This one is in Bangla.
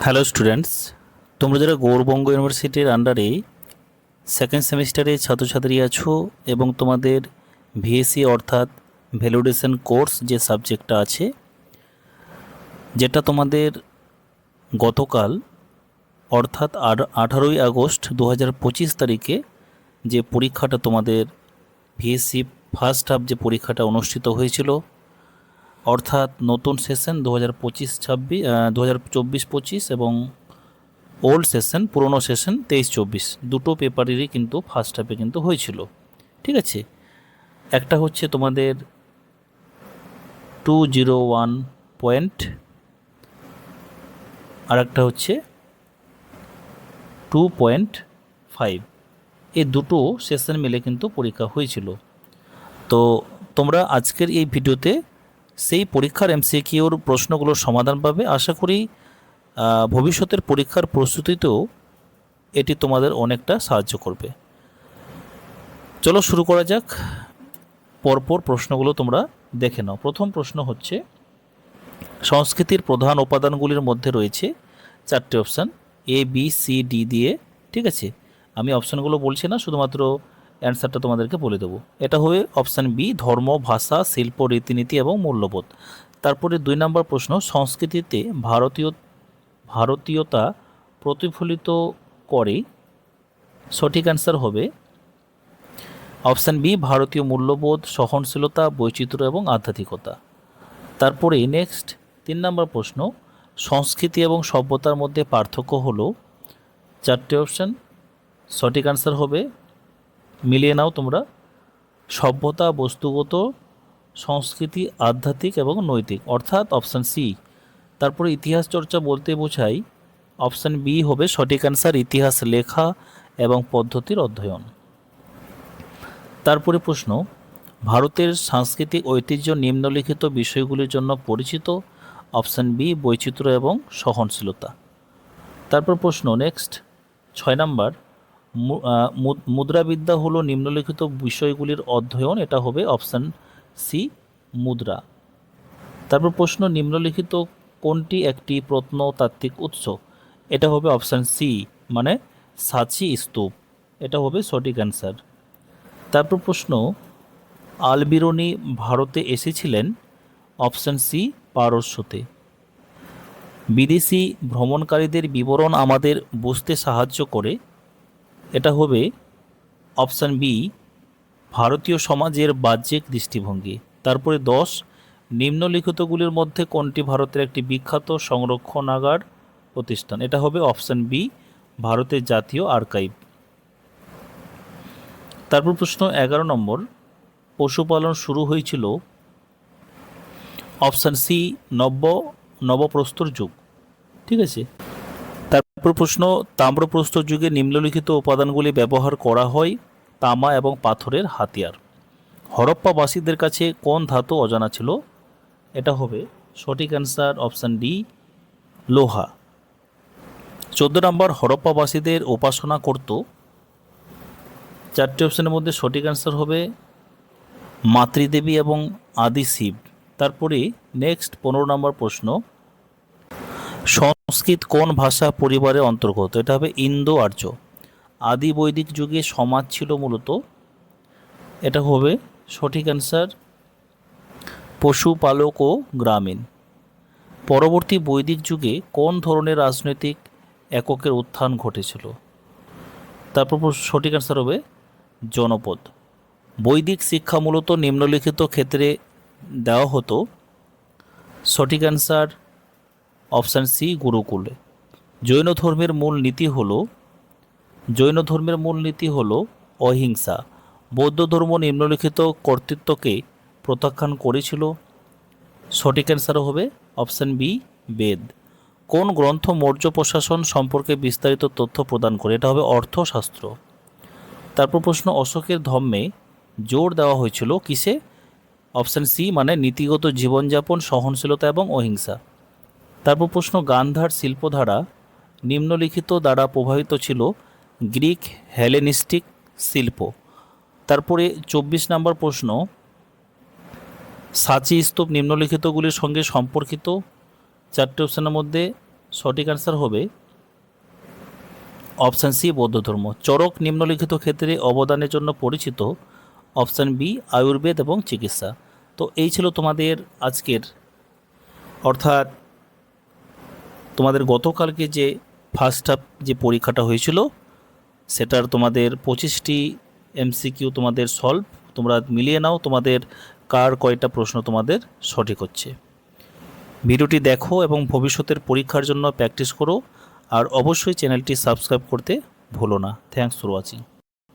হ্যালো স্টুডেন্টস তোমরা যারা গৌরবঙ্গ ইউনিভার্সিটির আন্ডারে সেকেন্ড সেমিস্টারে ছাত্রছাত্রী আছো এবং তোমাদের ভিএসসি অর্থাৎ ভ্যালিডেশন কোর্স যে সাবজেক্টটা আছে, যেটা তোমাদের গতকাল অর্থাৎ আঠারোই আগস্ট দু হাজার পঁচিশ তারিখে যে পরীক্ষাটা তোমাদের ভিএসসি ফার্স্ট হাফ যে পরীক্ষাটা অনুষ্ঠিত হয়েছিল অর্থাৎ নতুন সেশন দু হাজার পঁচিশ ছাব্বিশ দু হাজার চব্বিশ পঁচিশ এবং ওল্ড সেশন, পুরনো সেশন তেইশ চব্বিশ। দুটো পেপারেরই কিন্তু ফার্স্ট হাফে কিন্তু হয়েছিল। ঠিক আছে? একটা হচ্ছে তোমাদের টু জিরো ওয়ান পয়েন্ট আর একটা হচ্ছে টু পয়েন্ট ফাইভ এই দুটো সেশন মিলে কিন্তু পরীক্ষা হয়েছিল। তো তোমরা আজকের এই ভিডিওতে সেই পরীক্ষার এমসিকিউর প্রশ্নগুলোর সমাধান পাবে। আশা করি ভবিষ্যতের পরীক্ষার প্রস্তুতিতেও এটি তোমাদের অনেকটা সাহায্য করবে। চলো শুরু করা যাক। পরপর প্রশ্নগুলো তোমরা দেখে নাও। প্রথম প্রশ্ন হচ্ছে, সংস্কৃতির প্রধান উপাদানগুলির মধ্যে রয়েছে চারটে option A B C D দিয়ে। ঠিক আছে? আমি অপশানগুলো বলছি না, শুধুমাত্র অ্যান্সারটা তোমাদেরকে বলে দেবো। এটা হবে অপশান বি, ধর্ম, ভাষা, শিল্প, রীতিনীতি এবং মূল্যবোধ। তারপরে দুই নম্বর প্রশ্ন, সংস্কৃতিতে ভারতীয়, ভারতীয়তা প্রতিফলিত করে? সঠিক অ্যান্সার হবে অপশান বি, ভারতীয় মূল্যবোধ, সহনশীলতা, বৈচিত্র্য এবং আধ্যাত্মিকতা। তারপরে নেক্সট, তিন নম্বর প্রশ্ন, সংস্কৃতি এবং সভ্যতার মধ্যে পার্থক্য হলো? চারটে অপশান, সঠিক অ্যান্সার হবে মিলিয়ে নাও তোমরা। সভ্যতা, বস্তুগত, সংস্কৃতি, আধ্যাত্মিক এবং নৈতিক। অর্থাৎ অপশান সি তারপরে ইতিহাস চর্চা বলতে বোঝাই অপশান বি হবে সঠিক অ্যান্সার ইতিহাস লেখা এবং পদ্ধতির অধ্যয়ন। তারপরে প্রশ্ন, ভারতের সাংস্কৃতিক ঐতিহ্য নিম্নলিখিত বিষয়গুলির জন্য পরিচিত? অপশান বি বৈচিত্র্য এবং সহনশীলতা। তারপর প্রশ্ন নেক্সট ছয় নাম্বার। মুদ্রাবিদ্যা হলো নিম্নলিখিত বিষয়গুলির অধ্যয়ন, এটা হবে অপশান সি, মুদ্রা। তারপর প্রশ্ন, নিম্নলিখিত কোনটি একটি প্রত্নতাত্ত্বিক উৎস? এটা হবে অপশান সি মানে সাচি স্তূপ। এটা হবে সঠিক অ্যান্সার। তারপর প্রশ্ন, আলবিরনি ভারতে এসেছিলেন? অপশান সি, পারস্যতে। বিদেশি ভ্রমণকারীদের বিবরণ আমাদের বুঝতে সাহায্য করে। এটা হবে অপশান বি, ভারতীয় সমাজের বাহ্যিক দৃষ্টিভঙ্গি। তারপরে দশ, নিম্নলিখিতগুলির মধ্যে কোনটি ভারতের একটি বিখ্যাত সংরক্ষণাগার প্রতিষ্ঠান? এটা হবে অপশান বি, ভারতের জাতীয় আর্কাইভ। তারপর প্রশ্ন এগারো নম্বর, পশুপালন শুরু হয়েছিল অপশান সি, নব্য, নবপ্রস্তর যুগ। ঠিক আছে? প্রশ্ন তাম্রপ্রস্তর যুগে নিম্নলিখিত উপাদানগুলি ব্যবহার করা হয় তামা এবং পাথরের হাতিয়ার। হরপ্পাবাসীদের কাছে কোন ধাতু অজানা ছিল? এটা হবে সঠিক অ্যান্সার অপশান ডি, লোহা। চোদ্দ নম্বর, হরপ্পাবাসীদের উপাসনা করত। চারটি অপশানের মধ্যে সঠিক অ্যান্সার হবে মাতৃদেবী এবং আদি শিব তারপরে নেক্সট, পনেরো নম্বর প্রশ্ন সংস্কৃত কোন ভাষা পরিবারের অন্তর্গত? এটা হবে ইন্দো আর্য আদি বৈদিক যুগে সমাজ ছিল মূলত। এটা হবে সঠিক অ্যান্সার পশুপালক ও গ্রামীণ। পরবর্তী বৈদিক যুগে কোন ধরনের রাজনৈতিক এককের উত্থান ঘটেছিল? তারপর সঠিক অ্যান্সার হবে জনপদ। বৈদিক শিক্ষা মূলত নিম্নলিখিত ক্ষেত্রে দেওয়া হতো। সঠিক অ্যান্সার অপশান সি, গুরুকুলে। জৈন ধর্মের মূল নীতি হলো, জৈন ধর্মের মূল নীতি হলো অহিংসা। বৌদ্ধ ধর্ম নিম্নলিখিত কর্তৃত্বকে প্রত্যাখ্যান করেছিল। সঠিক অ্যান্সার হবে অপশান বি, বেদ। কোন গ্রন্থ মৌর্য প্রশাসন সম্পর্কে বিস্তারিত তথ্য প্রদান করে? এটা হবে অর্থশাস্ত্র। তারপর প্রশ্ন, অশোকের ধর্মে জোর দেওয়া হয়েছিল কিসে? অপশান সি মানে নীতিগত জীবনযাপন, সহনশীলতা এবং অহিংসা। তারপর প্রশ্ন, গান্ধার শিল্পধারা নিম্নলিখিত দ্বারা প্রভাবিত ছিল গ্রিক হেলেনিস্টিক শিল্প। তারপরে চব্বিশ নম্বর প্রশ্ন, সাচি স্তূপ নিম্নলিখিতগুলির সঙ্গে সম্পর্কিত? চারটে অপশানের মধ্যে সঠিক অ্যান্সার হবে অপশান সি, বৌদ্ধ ধর্ম। চরক নিম্নলিখিত ক্ষেত্রে অবদানের জন্য পরিচিত। অপশান বি, আয়ুর্বেদ এবং চিকিৎসা। তো এই ছিল তোমাদের আজকের, অর্থাৎ তোমাদের গতকালকে যে ফার্স্ট হাফ যে পরীক্ষাটা হয়েছিল, সেটার তোমাদের পঁচিশটি এমসিকিউ তোমাদের সলভ তোমরা মিলিয়ে নাও, তোমাদের কার কয়টা প্রশ্ন তোমাদের সঠিক হচ্ছে। ভিডিওটি দেখো এবং ভবিষ্যতের পরীক্ষার জন্য প্র্যাকটিস করো, আর অবশ্যই চ্যানেলটি সাবস্ক্রাইব করতে ভুলো না। Thanks for watching